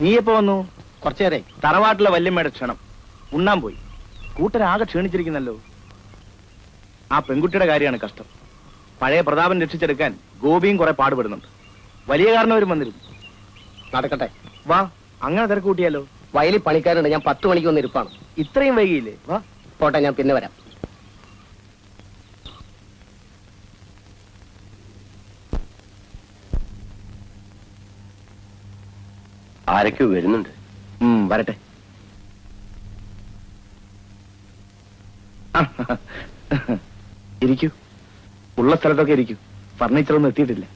നീ എപ്പോ വന്നു? കുറച്ചേരെ. തറവാട്ടിലെ വല്യമ്മയുടെ ക്ഷണം. ഉണ്ണാൻ പോയി. കൂട്ടരാകെ ക്ഷീണിച്ചിരിക്കുന്നല്ലോ. ആ പെൺകുട്ടിയുടെ കാര്യമാണ് കഷ്ടം. പഴയ പ്രതാപൻ രക്ഷിച്ചെടുക്കാൻ ഗോപിയും കുറെ പാടുപെടുന്നുണ്ട്. വലിയ കാരണവരും വന്നിരുന്നു നടക്കട്ടെ. വാ അങ്ങനെ തിരക്ക് കൂട്ടിയാലോ? വയലിൽ പണിക്കാരുണ്ട്. ഞാൻ പത്ത് മണിക്ക് വന്ന് ഇരിപ്പാണ്. ഇത്രയും വൈകിയില്ലേ? വാ പോട്ടെ ഞാൻ പിന്നെ വരാം. ആരൊക്കെ വരുന്നുണ്ട്. വരട്ടെ. ഇരിക്കൂ. ഉള്ള സ്ഥലത്തൊക്കെ ഇരിക്കൂ. ഫർണിച്ചറൊന്നും എത്തിയിട്ടില്ല.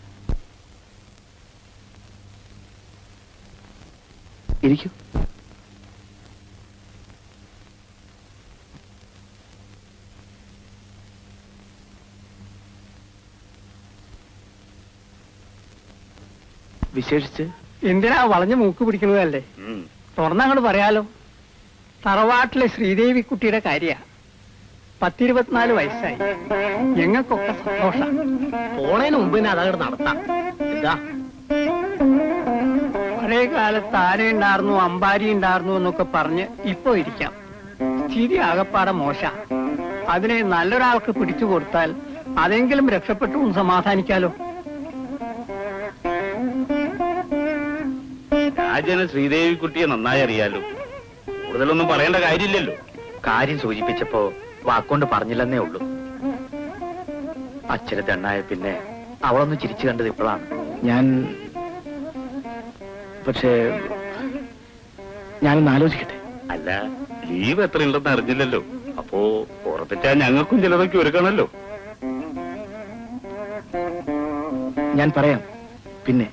ഇരിക്കൂ. വിശേഷിച്ച് എന്തിനാ വളഞ്ഞു മൂക്ക് പിടിക്കുന്നതല്ലേ തുറന്നങ്ങോട് പറയാലോ. തറവാട്ടിലെ ശ്രീദേവി കുട്ടിയുടെ കാര്യ. പത്തിരുപത്തിനാല് വയസ്സായി. ഞങ്ങൾക്കൊക്കെ സന്തോഷം. പോണേന് മുമ്പ് തന്നെ അതങ്ങട് നടത്താം. എന്താ പഴയ കാലത്ത് ആന ഉണ്ടായിരുന്നു അമ്പാരി ഉണ്ടായിരുന്നു എന്നൊക്കെ പറഞ്ഞ് ഇപ്പൊ ഇരിക്കാം. സ്ഥിതി ആകപ്പാടെ മോശ. അതിനെ നല്ലൊരാൾക്ക് പിടിച്ചു കൊടുത്താൽ അതെങ്കിലും രക്ഷപ്പെട്ടു സമാധാനിക്കാലോ? രാജന് ശ്രീദേവി കുട്ടിയെ നന്നായി അറിയാലോ. കൂടുതലൊന്നും പറയേണ്ട കാര്യമില്ലല്ലോ. കാര്യം സൂചിപ്പിച്ചപ്പോ വാക്കൊണ്ട് പറഞ്ഞില്ലെന്നേ ഉള്ളൂ. അച്ഛന് തെണ്ണായ പിന്നെ അവളൊന്ന് ചിരിച്ചു കണ്ടത് ഇപ്പോഴാണ്. ഞാൻ പക്ഷേ ഞാനൊന്ന് ആലോചിക്കട്ടെ. അല്ല ലീവ് എത്ര ഉണ്ടെന്ന് അറിഞ്ഞില്ലല്ലോ. അപ്പോ ഉറപ്പിച്ചാ ഞങ്ങൾക്കും ചിലതൊക്കെ ഒരുക്കണല്ലോ. ഞാൻ പറയാം. പിന്നെ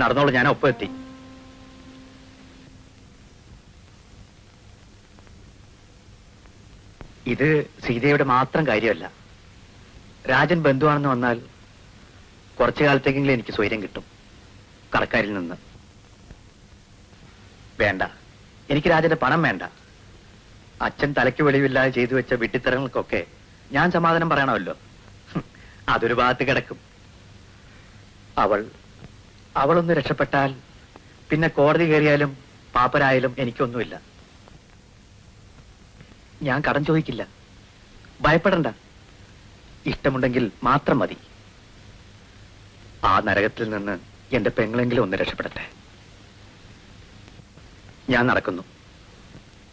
നടന്നോളൂ ഞാൻ ഒപ്പം എത്തി. ഇത് സീതയുടെ മാത്രം കാര്യമല്ല. രാജൻ ബന്ധുവാണെന്ന് വന്നാൽ കുറച്ചു കാലത്തേക്കെങ്കിലും എനിക്ക് സ്വൈര്യം കിട്ടും. കടക്കാരിൽ നിന്ന്. വേണ്ട. എനിക്ക് രാജന്റെ പണം വേണ്ട. അച്ഛൻ തലയ്ക്ക് വെളിവില്ലാതെ ചെയ്തു വെച്ച വിട്ടിത്തരങ്ങൾക്കൊക്കെ ഞാൻ സമാധാനം പറയണമല്ലോ. അതൊരു ഭാഗത്ത് കിടക്കും. അവൾ അവളൊന്ന് രക്ഷപ്പെട്ടാൽ പിന്നെ കോടതി കയറിയാലും പാപ്പരായാലും എനിക്കൊന്നുമില്ല. ഞാൻ കടം ചോദിക്കില്ല. ഭയപ്പെടണ്ട. ഇഷ്ടമുണ്ടെങ്കിൽ മാത്രം മതി. ആ നരകത്തിൽ നിന്ന് എന്റെ പെങ്ങളെങ്കിലും ഒന്ന് രക്ഷപ്പെടട്ടെ. ഞാൻ നടക്കുന്നു.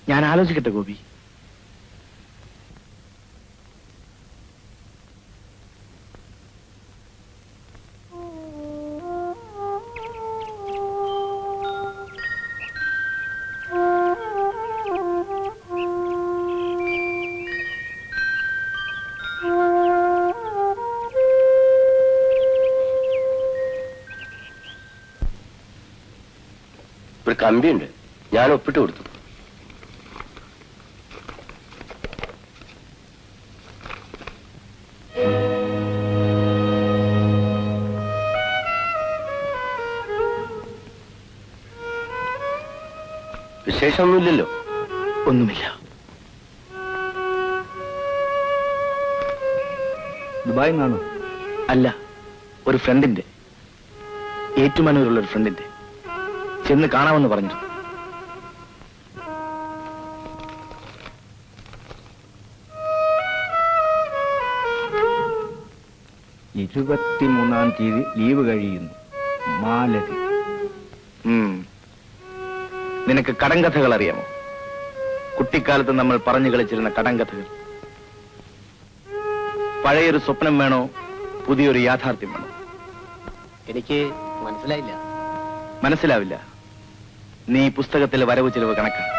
ഞാൻ ആലോചിക്കട്ടെ ഗോപി. കമ്പിയുണ്ട് ഞാൻ ഒപ്പിട്ട് കൊടുത്തു. വിശേഷമൊന്നുമില്ലല്ലോ. ഒന്നുമില്ല. ദുബായ് നിന്നാണോ അല്ല ഒരു ഫ്രണ്ടിന്റെ ഏറ്റുമാനൂരുള്ള ഒരു ഫ്രണ്ടിന്റെ ചെന്ന് കാണാമെന്ന് പറഞ്ഞു. ഇരുപത്തിമൂന്നാം തീയതി ലീവ് കഴിയുന്നു. മാലതി. നിനക്ക് കടങ്കഥകൾ അറിയാമോ? കുട്ടിക്കാലത്ത് നമ്മൾ പറഞ്ഞു കളിച്ചിരുന്ന കടങ്കഥകൾ. പഴയൊരു സ്വപ്നം വേണോ? പുതിയൊരു യാഥാർത്ഥ്യം വേണോ? എനിക്ക് മനസ്സിലായില്ല. മനസ്സിലാവില്ല. നീ പുസ്തകത്തിലെ വരവ് ചെലവ് കണക്കാണ്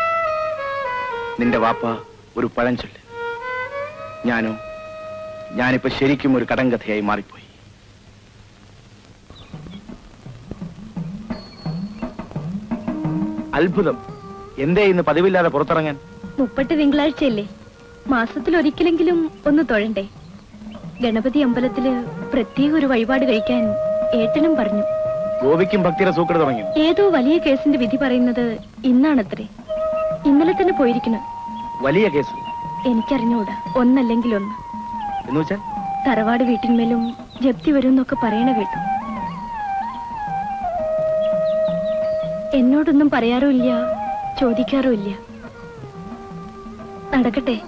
നിന്റെ വാപ്പ ഒരു പഴഞ്ചൊല്ല്. ഞാനോ ഞാനിപ്പോ ശരിക്കും ഒരു കടങ്കഥയായി മാറിപ്പോയി. അത്ഭുതം. എന്തേ ഇന്ന് പതിവില്ലാതെ പുറത്തിറങ്ങാൻ? മുപ്പട്ട് തിങ്കളാഴ്ചയല്ലേ? മാസത്തിൽ ഒരിക്കലെങ്കിലും ഒന്ന് തൊഴണ്ടേ? ഗണപതി അമ്പലത്തിൽ പ്രത്യേക ഒരു വഴിപാട് കഴിക്കാൻ ഏട്ടനും പറഞ്ഞു. ഗോപിക്കും ഭക്തിയുടെ സൂക്കട് തുടങ്ങി. ഏതോ വലിയ കേസിന്റെ വിധി പറയുന്നത് ഇന്നാണത്രേ. ഇന്നലെ തന്നെ പോയിരിക്കുന്നു. വലിയ കേസ്. എനിക്കറിഞ്ഞൂടാ. ഒന്നല്ലെങ്കിൽ ഒന്ന്. എന്ന് വെച്ചാൽ? തറവാട് വീട്ടിന്മേലും ജപ്തി വരും എന്നൊക്കെ പറയണ കേട്ടു. എന്നോടൊന്നും പറയാറുമില്ല ചോദിക്കാറുമില്ല നടക്കട്ടെ.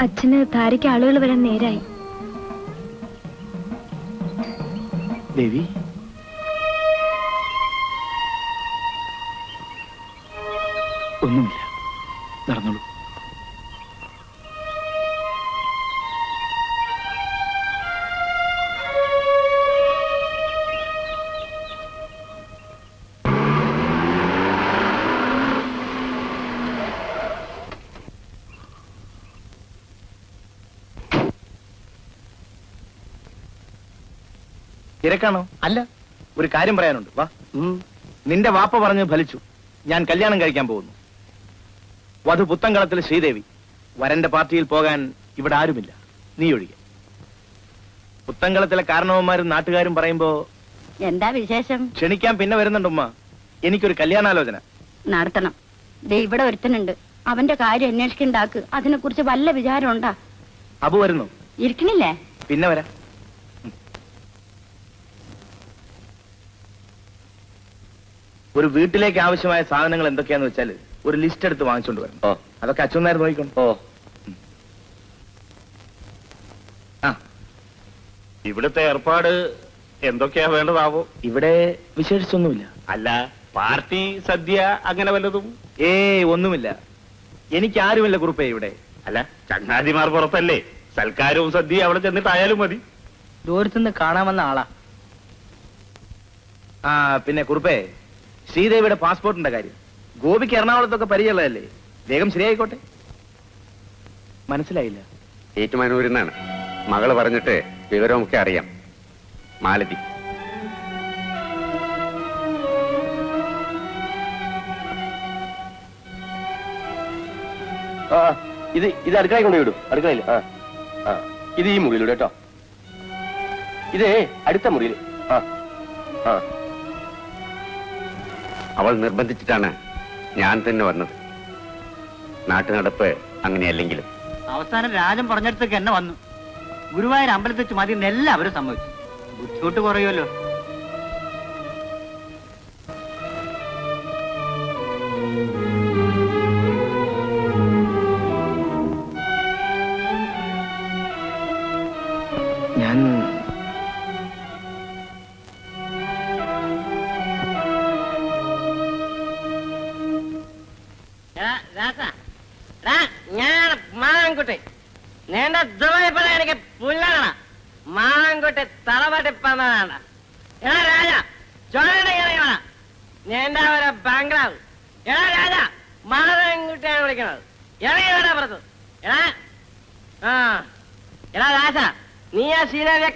അച്ഛന് ധാരയ്ക്ക് ആളുകൾ വരാൻ നേരായി. ദേവി? തിരക്കാണോ അല്ല. ഒരു കാര്യം പറയാനുണ്ട്. വാ. നിന്റെ വാപ്പ പറഞ്ഞ് ഫലിച്ചു. ഞാൻ കല്യാണം കഴിക്കാൻ പോകുന്നു. വധു പുത്തങ്കളത്തിൽ ശ്രീദേവി. വരന്റെ പാർട്ടിയിൽ പോകാൻ ഇവിടെ ആരുമില്ല. നീ ഒഴികെ. പുത്തങ്കളത്തിലെ കാരണവന്മാരും നാട്ടുകാരും പറയുമ്പോ എന്താ വിശേഷം? ക്ഷണിക്കാൻ പിന്നെ വരുന്നുണ്ടുമ്മ എനിക്കൊരു കല്യാണാലോചന. നടത്തണം. ദേ ഇവിടെ ഒരുത്തനുണ്ട്. അവന്റെ കാര്യം അന്വേഷിക്കണ്ടാക്ക്. അതിനെ കുറിച്ച് വല്ല വിചാരം ഉണ്ടാ അബു വരുന്നു. ഇരിക്കണില്ലേ? പിന്നെ വരാം. ഒരു വീട്ടിലേക്ക് ആവശ്യമായ സാധനങ്ങൾ എന്തൊക്കെയാന്ന് വെച്ചാൽ ഒരു ലിസ്റ്റ് എടുത്ത് വാങ്ങിച്ചോണ്ട് വരണം. ഓ അതൊക്കെ അച്ഛൻ നേരം നോക്കിക്കോണ്ട് ഓ. ആ. ഇവിടുത്തെ ഏർപ്പാട് എന്തൊക്കെയാ വേണ്ടതാവോ? ഇവിടെ വിശേഷിച്ചൊന്നുമില്ല. അല്ല പാർട്ടി സദ്യ അങ്ങനെ വല്ലതും? ഏ ഒന്നുമില്ല. എനിക്ക് ആരുമില്ല കുറിപ്പേ ഇവിടെ. അല്ല ചങ്ങാതിമാർ പുറത്തല്ലേ? സൽക്കാരവും സദ്യ അവിടെ ചെന്നിട്ടായാലും മതി. ദൂരത്തുനിന്ന് കാണാൻ വന്ന ആളാ. ആ പിന്നെ കുറുപ്പേ ശ്രീദേവിയുടെ പാസ്പോർട്ടിന്റെ കാര്യം. ഗോപിക്ക് എറണാകുളത്തൊക്കെ പരിചയമുള്ളതല്ലേ? വേഗം ശരിയായിക്കോട്ടെ? മനസ്സിലായില്ല. ഏറ്റുമാനൂരിൽ നിന്നാണ് മകൾ പറഞ്ഞിട്ട് വിവരമൊക്കെ അറിയാം. മാലതി. ആ ഇത് ഇത് അടുക്കളയിൽ കൊണ്ടുപോയി വിടും. അടുക്കളയിൽ. ആ ആ. ഇത് ഈ മുറിയിലൂടെ കേട്ടോ. ഇത് അടുത്ത മുറിയിൽ. ആ ആ. അവൾ നിർബന്ധിച്ചിട്ടാണ് ഞാൻ തന്നെ വന്നത്. നാട്ടുനടപ്പ് അങ്ങനെയല്ലെങ്കിലും. അവസാനം രാജൻ പറഞ്ഞിടത്തേക്ക് എന്നെ വന്നു. ഗുരുവായൂർ അമ്പലത്തിൽ വെച്ച് മതി എല്ലാവരും സമ്മതിച്ചു. ബുദ്ധിമുട്ട് കുറയുമല്ലോ.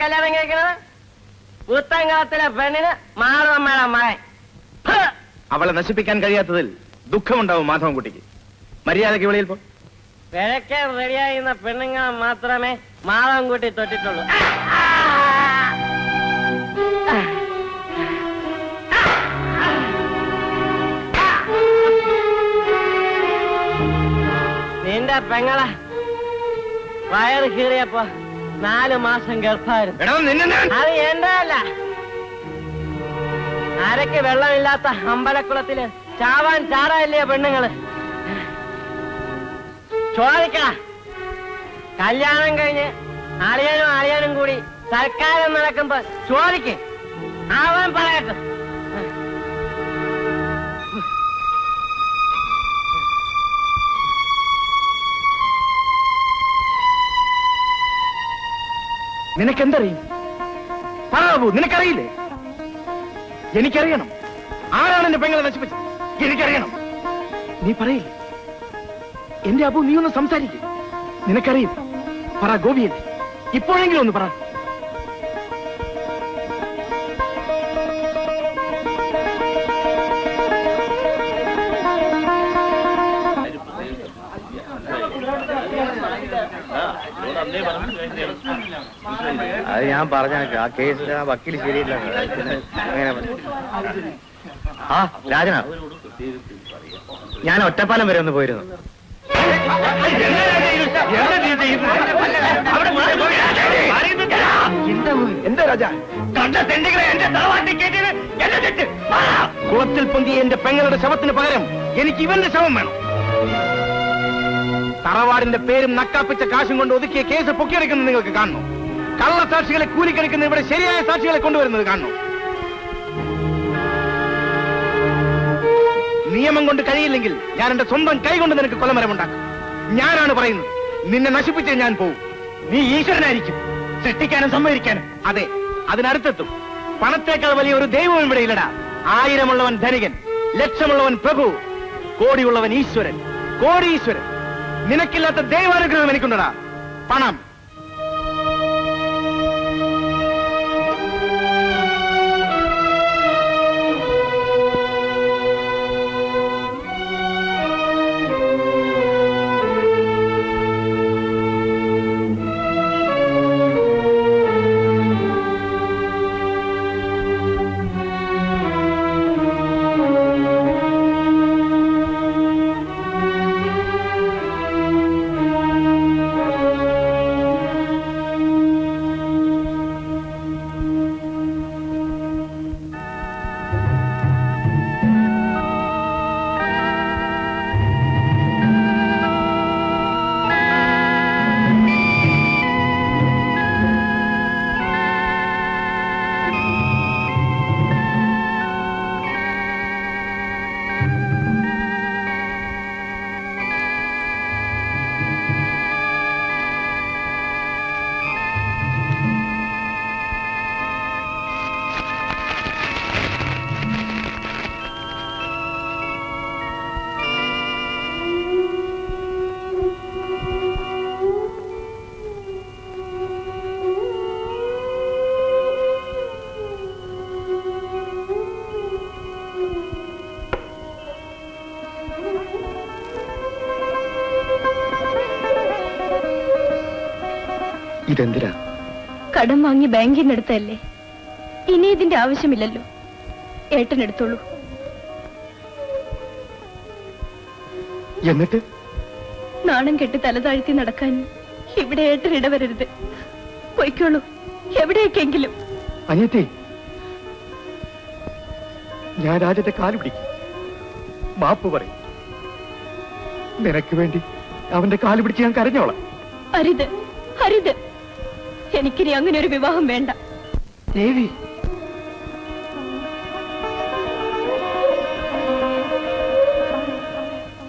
കല്യാണം കഴിക്കണത് പുത്തങ്കാലത്തിലെ പെണ്ണിന് മാറുമ്മയുടെ മകൻ! അവളെ നശിപ്പിക്കാൻ കഴിയാത്തതിൽ ദുഃഖമുണ്ടാവും മാധവൻകുട്ടിക്ക്. മര്യാദയ്ക്ക് വെളിയിൽ പോ. പിഴക്കാൻ റെഡിയായിരുന്ന പെണ്ണുങ്ങൾ മാത്രമേ മാതൻകുട്ടി തൊട്ടിട്ടുള്ളൂ. നിന്റെ പെങ്ങളെ വയറ് കീറിയപ്പോ നാല് മാസം ഗർഭായിരുന്നു ഞാൻ അത് എന്റെ അല്ല അരക്ക് വെള്ളമില്ലാത്ത അമ്പലക്കുളത്തിൽ ചാവാൻ ചാടായില്ലേ പെണ്ണുങ്ങൾ? ചോദിക്ക. കല്യാണം കഴിഞ്ഞ് അളിയനും അളിയനും കൂടി സർക്കാരം നടക്കുമ്പോ ചോദിക്ക്. അവൻ പറയട്ടെ. നിനക്കെന്തറിയും? പറ അബു നിനക്കറിയില്ലേ? എനിക്കറിയണം. ആരാണ് എന്റെ പെങ്ങളെ നശിപ്പിച്ചത്? എനിക്കറിയണം. നീ പറയില്ലേ? എന്റെ അബു നീ ഒന്ന് സംസാരിക്കേ. നിനക്കറിയും പറ ഗോപിയല്ലേ ഇപ്പോഴെങ്കിലും ഒന്ന് പറ. അത് ഞാൻ പറഞ്ഞു ആ കേസിൽ ആ വക്കീൽ ശരിയില്ല. അങ്ങനെ ആ രാജന. ഞാൻ ഒറ്റപ്പാലം വരെ ഒന്ന് പോയിരുന്നു. എന്താ രാജാ! കുളത്തിൽ പൊന്തിയ എന്റെ പെങ്ങളുടെ ശവത്തിന് പകരം എനിക്ക് ഇവന്റെ ശവം വേണം. തറവാടിന്റെ പേരും നക്കാപ്പിച്ച കാശും കൊണ്ട് ഒതുക്കിയ കേസ് പൊക്കിയെടുക്കുന്നത് നിങ്ങൾക്ക് കാണണം കള്ളസാക്ഷികളെ കൂലിക്കെടുക്കുന്ന ഇവിടെ ശരിയായ സാക്ഷികളെ കൊണ്ടുവരുന്നത് കാണുന്നു. നിയമം കൊണ്ട് കഴിയില്ലെങ്കിൽ ഞാൻ എന്റെ സ്വന്തം കൈ കൊണ്ട് നിനക്ക് കൊലമരമുണ്ടാക്കും. ഞാനാണ് പറയുന്നത്. നിന്നെ നശിപ്പിച്ച് ഞാൻ പോകും നീ ഈശ്വരനായിരിക്കും. സൃഷ്ടിക്കാനും സംഭരിക്കാനും അതെ അതിനടുത്തെത്തും. പണത്തേക്കാൾ വലിയ ഒരു ദൈവം ഇവിടെ ഇല്ലടാ. ആയിരമുള്ളവൻ ധനികൻ ലക്ഷമുള്ളവൻ പ്രഭു കോടിയുള്ളവൻ ഈശ്വരൻ കോടി ഈശ്വരൻ നിനക്കില്ലാത്ത ദൈവാനുഗ്രഹം എനിക്കുണ്ടടാ. പണം. ഇതെന്തിനാ? കടം വാങ്ങി ബാങ്കിൽ നിന്ന് ഇനി ഇതിന്റെ ആവശ്യമില്ലല്ലോ. ഏട്ടൻ എടുത്തോളൂ എന്നിട്ട്? നാണം കെട്ടി തലതാഴ്ത്തി നടക്കാൻ ഇവിടെ ഏട്ടൻ ഇടവരരുത്. പൊയ്ക്കോളൂ. എവിടെയൊക്കെങ്കിലും അനിയത്തി ഞാൻ രാജന്റെ കാൽ പിടിക്കും. മാപ്പ് പറയും. നിനക്ക് വേണ്ടി അവന്റെ കാൽ പിടിച്ച് ഞാൻ കരഞ്ഞോളാം. അരുത്. അരുത്. എനിക്കിനി അങ്ങനെ ഒരു വിവാഹം വേണ്ട. ദേവി.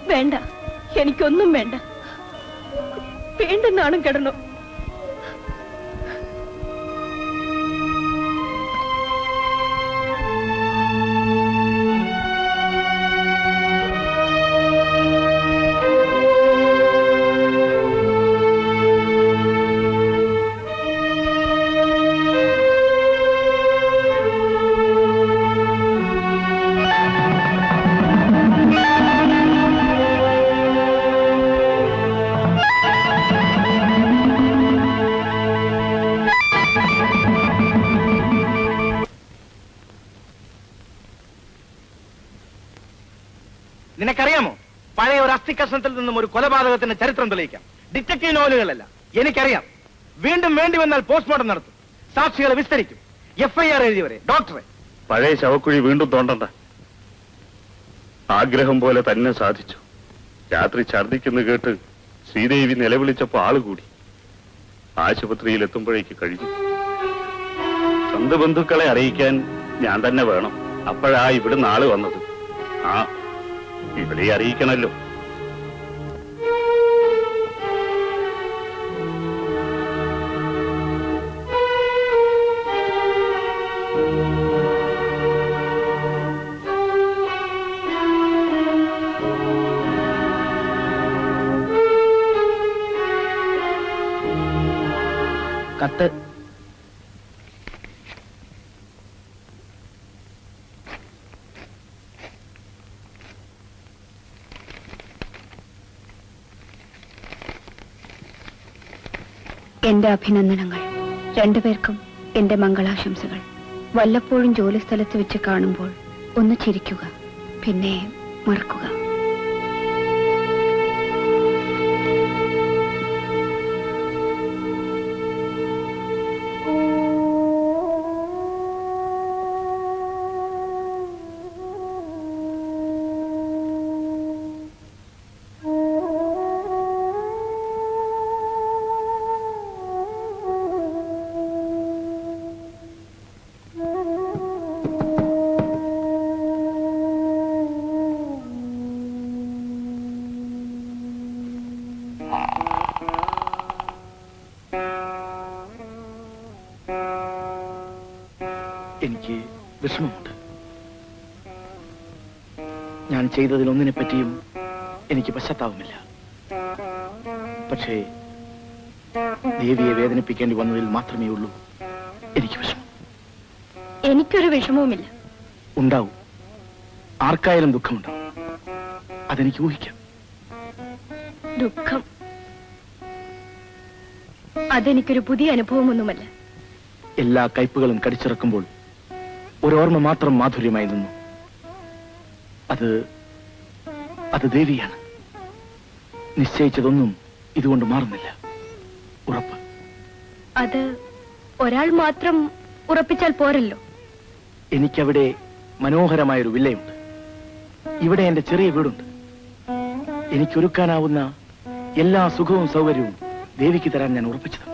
വേണ്ട. എനിക്കൊന്നും വേണ്ട. വീണ്ടും നാണം കിടന്നു. അസ്ഥികഷ്ണത്തിൽ നിന്നും ഒരു കൊലപാതകത്തിന്റെ ചരിത്രം തെളിയിക്കാം. ഡിറ്റക്റ്റീവ് നോവലുകളല്ല എനിക്കറിയാം. വീണ്ടും വേണ്ടി വന്നാൽ പോസ്റ്റ്മോർട്ടം നടത്തും. സാക്ഷികളെ വിസ്തരിക്കും. എഫ്ഐആർ എഴുതിയവരെ. ഡോക്ടറെ പഴയ ശവക്കുഴി വീണ്ടും തോണ്ടണ്ട. ആഗ്രഹം പോലെ തന്നെ സാധിച്ചു. രാത്രി ഛർദിക്കുന്നു കേട്ട് ശ്രീദേവി നിലവിളിച്ചപ്പോ ആൾ കൂടി. ആശുപത്രിയിൽ എത്തുമ്പോഴേക്ക് കഴിഞ്ഞു. സ്വന്തം ബന്ധുക്കളെ അറിയിക്കാൻ ഞാൻ തന്നെ വേണം. അപ്പോഴാ ഇവിടുന്ന് ആൾ വന്നത്. ആ ഇവിടെ അറിയിക്കണല്ലോ. എന്റെ അഭിനന്ദനങ്ങൾ. രണ്ടുപേർക്കും എന്റെ മംഗളാശംസകൾ. വല്ലപ്പോഴും ജോലിസ്ഥലത്ത് വെച്ച് കാണുമ്പോൾ ഒന്ന് ചിരിക്കുക പിന്നെ മറക്കുക. വിഷമമുണ്ട്. ഞാൻ ചെയ്തതിലൊന്നിനെ പറ്റിയും എനിക്ക് പശ്ചാത്താപമില്ല. പക്ഷേ ദേവിയെ വേദനിപ്പിക്കേണ്ടി വന്നതിൽ മാത്രമേ ഉള്ളൂ എനിക്ക് വിഷമം. എനിക്കൊരു വിഷമവുമില്ല. ഉണ്ടാവും. ആർക്കായാലും ദുഃഖമുണ്ടാവും. അതെനിക്ക് ഊഹിക്കാം. ദുഃഖം. അതെനിക്കൊരു പുതിയ അനുഭവമൊന്നുമല്ല. എല്ലാ കയ്പുകളും കടിച്ചിറക്കുമ്പോൾ ഒരോർമ്മ മാത്രം മാധുര്യമായി നിന്നു അത് അത് ദേവിയാണ്. നിശ്ചയിച്ചതൊന്നും ഇതുകൊണ്ട് മാറുന്നില്ല. ഉറപ്പ്. അത് ഒരാൾ മാത്രം ഉറപ്പിച്ചാൽ പോരല്ലോ. എനിക്കവിടെ മനോഹരമായൊരു വില്ലയുണ്ട്. ഇവിടെ എന്റെ ചെറിയ വീടുണ്ട്. എനിക്കൊരുക്കാനാവുന്ന എല്ലാ സുഖവും സൗകര്യവും ദേവിക്ക് തരാൻ ഞാൻ ഉറപ്പിച്ചത്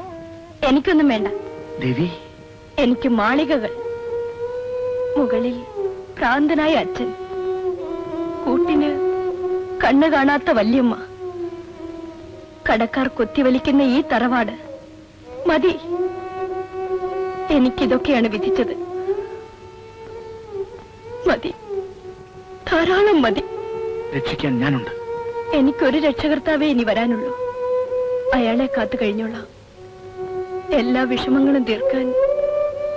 എനിക്കൊന്നും വേണ്ട. ദേവി? എനിക്ക് മാളികകൾ. മുകളിൽ ഭ്രാന്തനായ അച്ഛൻ. കൂട്ടിന് കണ്ണു കാണാത്ത വല്യമ്മ. കടക്കാർ കൊത്തിവലിക്കുന്ന ഈ തറവാട് മതി. എനിക്കിതൊക്കെയാണ് വിധിച്ചത്. മതി. ധാരാളം മതി. രക്ഷിക്കാൻ ഞാനുണ്ട്. എനിക്കൊരു രക്ഷകർത്താവേ ഇനി വരാനുള്ളൂ. അയാളെ കാത്തു കഴിഞ്ഞോളാം. എല്ലാ വിഷമങ്ങളും തീർക്കാൻ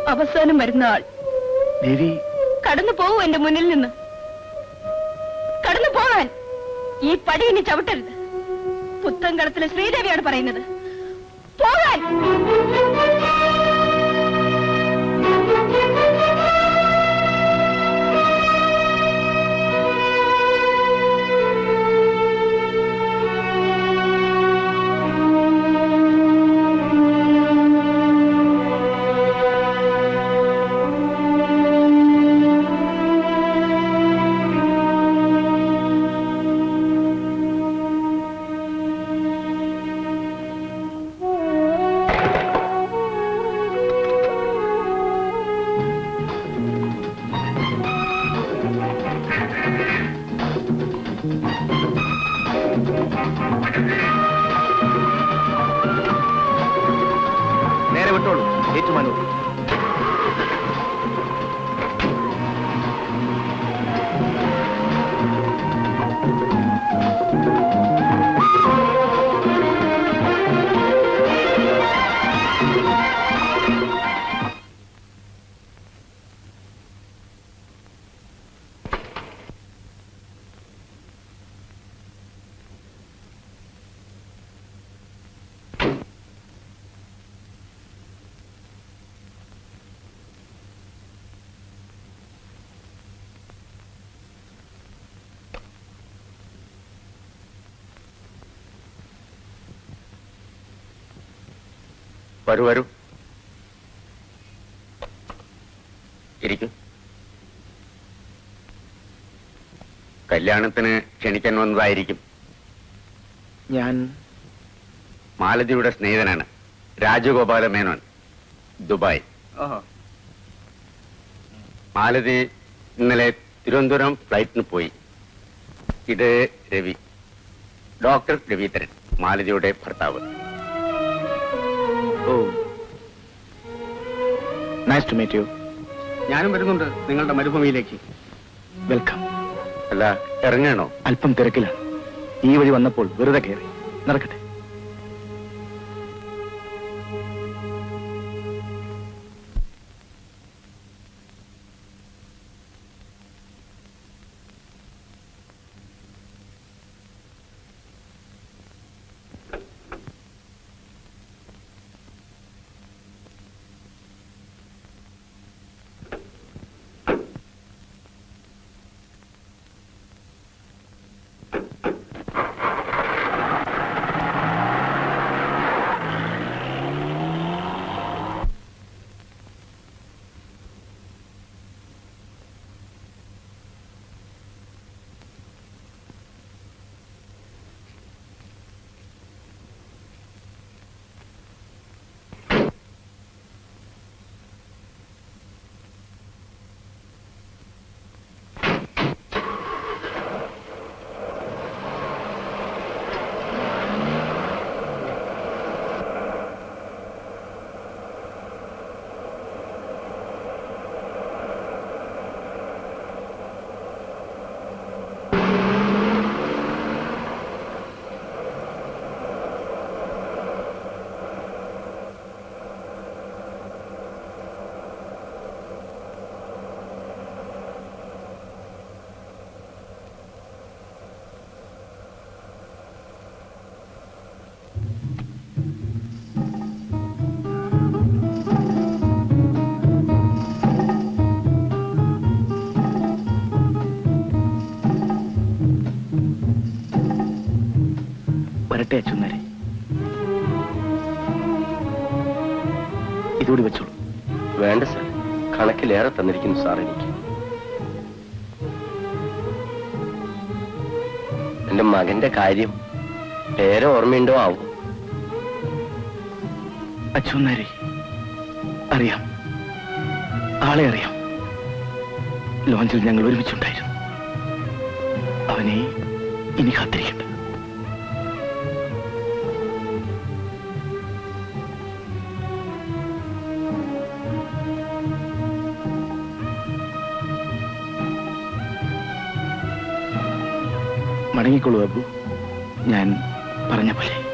അവസാനം വരുന്ന ആൾ കടന്നു പോവൂ എന്റെ മുന്നിൽ നിന്ന്. കടന്നു പോകാൻ. ഈ പടി ഇനി ചവിട്ടരുത്. പുത്തൻകളത്തിലെ ശ്രീദേവിയാണ് പറയുന്നത്. പോകാൻ. കല്യാണത്തിന് ക്ഷണിക്കാൻ വന്നതായിരിക്കും. ഞാൻ മാലതിയുടെ സ്നേഹിതനാണ്. രാജഗോപാല മേനോൻ. ദുബായ്. മാലതി ഇന്നലെ തിരുവനന്തപുരം ഫ്ലൈറ്റിന് പോയി. ഇത് രവി. ഡോക്ടർ രവീന്ദ്രൻ മാലതിയുടെ ഭർത്താവ്. ഓ. നൈസ് ടു മീറ്റ് യു ഞാനും വരുന്നുണ്ട് നിങ്ങളുടെ മരുഭൂമിയിലേക്ക്. വെൽക്കം അല്ല ഇറങ്ങണോ? അല്പം തിരക്കിലാണ്. ഈ വഴി വന്നപ്പോൾ വെറുതെ കയറി. നടക്കട്ടെ. വരട്ടെ അച്ഛനാരെ ഇതുകൂടി വെച്ചോളൂ. വേണ്ട സാർ. കണക്കിലേറെ തന്നിരിക്കുന്നു സാർ എനിക്ക്. എന്റെ മകന്റെ കാര്യം പേരെ ഓർമ്മയുണ്ടോ ആവും. അച്ഛനാരെ അറിയാം. ആളെ അറിയാം. ലോഞ്ചിൽ ഞങ്ങൾ ഒരുമിച്ചുണ്ടായിരുന്നു. അവനെ ഇനി കാത്തിരിക്കണ്ട. മടങ്ങിക്കൊള്ളൂ അബു ഞാൻ പറഞ്ഞ പോലെ.